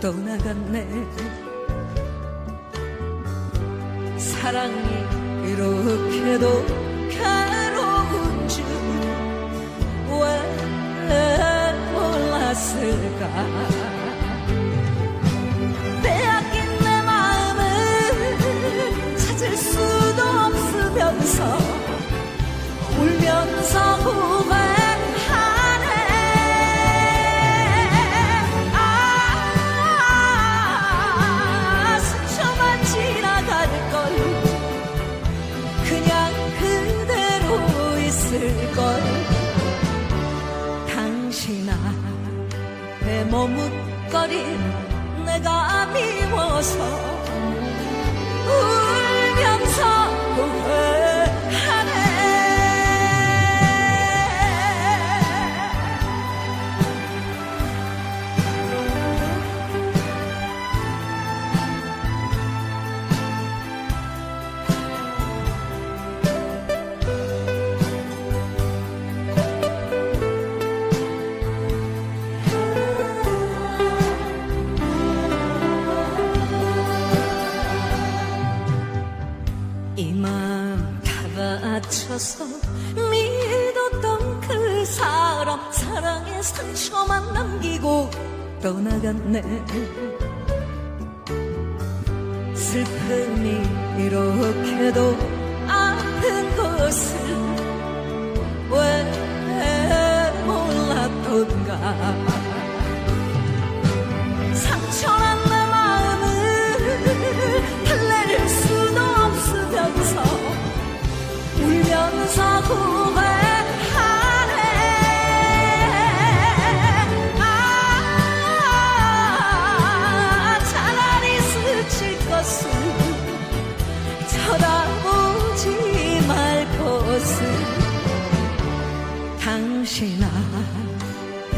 떠나갔네. 사랑이 이렇게도 괴로운 줄 왜 몰랐을까. 빼앗긴 내 마음을 찾을 수도 없으면서 울면서 후회 앞에 머뭇거린 내가 미워서 바쳐서 믿었던 그 사람 사랑의 상처만 남기고 떠나갔네. 슬픔이 이렇게도 아픈 것을 왜 몰랐던가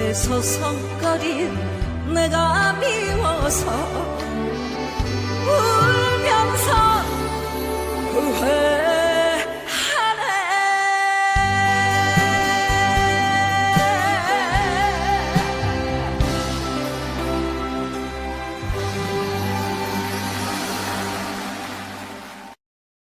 앞에 서성거린 내가 미워서